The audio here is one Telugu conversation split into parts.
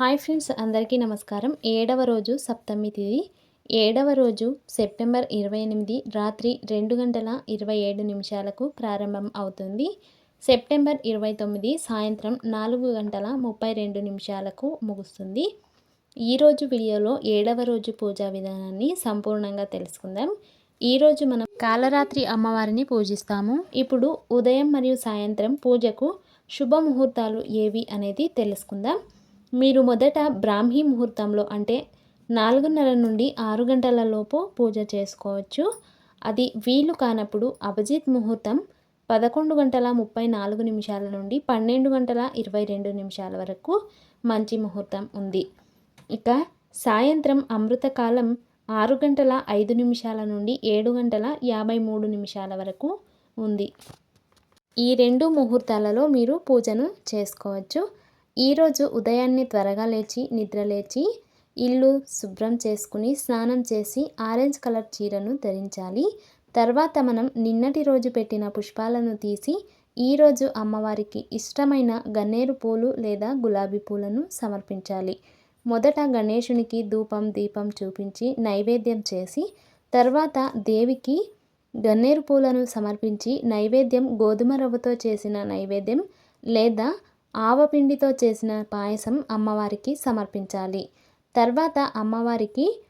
హాయ్ ఫ్రెండ్స్ అందరికీ నమస్కారం. ఏడవ రోజు సప్తమి తిథి ఏడవ రోజు సెప్టెంబర్ ఇరవై ఎనిమిది రాత్రి రెండు గంటల ఇరవై ఏడు నిమిషాలకు ప్రారంభం అవుతుంది. సెప్టెంబర్ ఇరవై తొమ్మిది సాయంత్రం నాలుగు గంటల ముప్పై రెండు నిమిషాలకు ముగుస్తుంది. ఈరోజు వీడియోలో ఏడవ రోజు పూజా విధానాన్ని సంపూర్ణంగా తెలుసుకుందాం. ఈరోజు మనం కాలరాత్రి అమ్మవారిని పూజిస్తాము. ఇప్పుడు ఉదయం మరియు సాయంత్రం పూజకు శుభముహూర్తాలు ఏవి అనేది తెలుసుకుందాం. మీరు మొదట బ్రాహ్మీ ముహూర్తంలో అంటే నాలుగున్నర నుండి ఆరు గంటల లోపు పూజ చేసుకోవచ్చు. అది వీలు కానప్పుడు అభిజిత్ ముహూర్తం పదకొండు గంటల ముప్పై నాలుగు నిమిషాల నుండి పన్నెండు గంటల ఇరవై రెండు నిమిషాల వరకు మంచి ముహూర్తం ఉంది. ఇక సాయంత్రం అమృతకాలం ఆరు గంటల ఐదు నిమిషాల నుండి ఏడు గంటల యాభై మూడు నిమిషాల వరకు ఉంది. ఈ రెండు ముహూర్తాలలో మీరు పూజను చేసుకోవచ్చు. ఈరోజు ఉదయాన్నే త్వరగా లేచి నిద్రలేచి ఇల్లు శుభ్రం చేసుకుని స్నానం చేసి ఆరెంజ్ కలర్ చీరను ధరించాలి. తర్వాత మనం నిన్నటి రోజు పెట్టిన పుష్పాలను తీసి ఈరోజు అమ్మవారికి ఇష్టమైన గన్నేరు పూలు లేదా గులాబీ పూలను సమర్పించాలి. మొదట గణేషునికి ధూపం దీపం చూపించి నైవేద్యం చేసి తర్వాత దేవికి గన్నేరు పూలను సమర్పించి నైవేద్యం గోధుమ రవ్వతో చేసిన నైవేద్యం లేదా ఆవపిండితో చేసిన పాయసం అమ్మవారికి సమర్పించాలి. తర్వాత అమ్మవారికి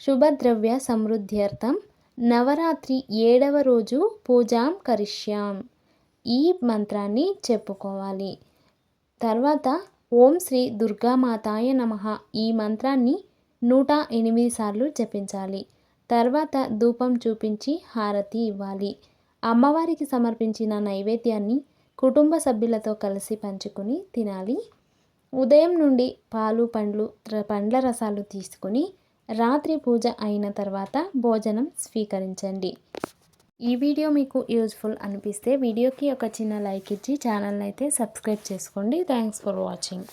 శుభద్రవ్య సమృద్ధ్యర్థం. నవరాత్రి ఏడవ రోజు పూజాం కరిష్యాం. ఈ మంత్రాన్ని చెప్పుకోవాలి. తర్వాత ఓం శ్రీ దుర్గామాతాయ నమ. ఈ మంత్రాన్ని నూట ఎనిమిది సార్లు జపించాలి. తర్వాత ధూపం చూపించి హారతి ఇవ్వాలి. అమ్మవారికి సమర్పించిన నైవేద్యాన్ని కుటుంబ సభ్యులతో కలిసి పంచుకొని తినాలి. ఉదయం నుండి పాలు పండ్లు పండ్ల రసాలు తీసుకొని రాత్రి పూజ అయిన తర్వాత భోజనం స్వీకరించండి. ఈ వీడియో మీకు యూజ్ఫుల్ అనిపిస్తే వీడియోకి ఒక చిన్న లైక్ ఇచ్చి ఛానల్ అయితే సబ్స్క్రైబ్ చేసుకోండి. Thanks for watching.